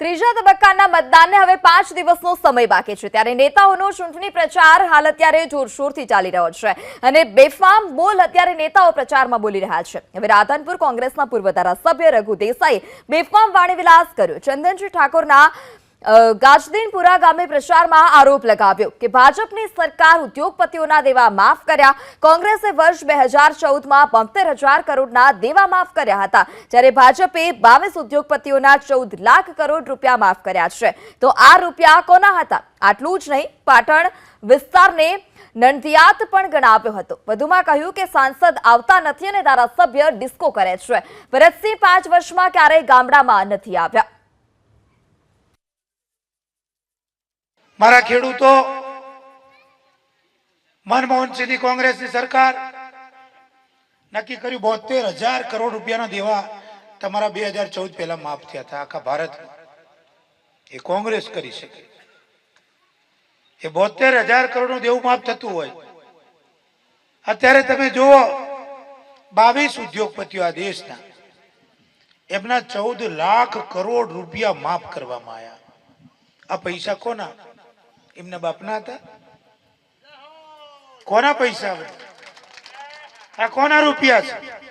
ત્રીજા તબક્કાના મતદાનને હવે પાંચ દિવસનો સમય બાકી છે. ત્યારે નેતાઓનો ચૂંટણી પ્રચાર હાલ અત્યારે જોરશોરથી ચાલી રહ્યો છે અને બેફામ બોલ અત્યારે નેતાઓ પ્રચારમાં બોલી રહ્યા છે. હવે રાધનપુર કોંગ્રેસના પૂર્વ ધારાસભ્ય રઘુ દેસાઈ બેફામ વાણીવિલાસ કર્યો. ચંદનજી ઠાકોરના ગાજદીનપુરા ગામે પ્રચારમાં આરોપ લગાવ્યો કે ભાજપની સરકાર ઉદ્યોગપતિઓના દેવા માફ કર્યા. કોંગ્રેસે વર્ષ બે હજાર ચૌદમાં બોતેર હજાર કરોડના દેવા માફ કર્યા હતા. જ્યારે ભાજપે બાવીસ ઉદ્યોગપતિઓના ચૌદ લાખ કરોડ રૂપિયા માફ કર્યા છે. તો આ રૂપિયા કોના હતા? આટલું જ નહીં, પાટણ વિસ્તારને નંદિયાત પણ ગણાવ્યો હતો. વધુમાં કહ્યું કે સાંસદ આવતા નથી અને ધારાસભ્ય ડિસ્કો કરે છે. ભરતસિંહ પાંચ વર્ષમાં ક્યારેય ગામડામાં નથી આવ્યા. મારા ખેડૂતો મનમોહન સિંહની કોંગ્રેસની સરકાર નક્કી કર્યું બોતેર હજાર કરોડ રૂપિયાના દેવા તમારા બે હજાર ચૌદ પહેલા માફ થયા હતા. આખા ભારતમાં એ કોંગ્રેસ કરી શકે. એ બોતેર હજાર કરોડનું દેવું માફ થતું હોય. અત્યારે તમે જુઓ, બાવીસ ઉદ્યોગપતિઓ આ દેશના એમના ચૌદ લાખ કરોડ રૂપિયા માફ કરવામાં આવ્યા. આ પૈસા કોના? એમના બાપના હતા? કોના પૈસા આ કોના રૂપિયા છે?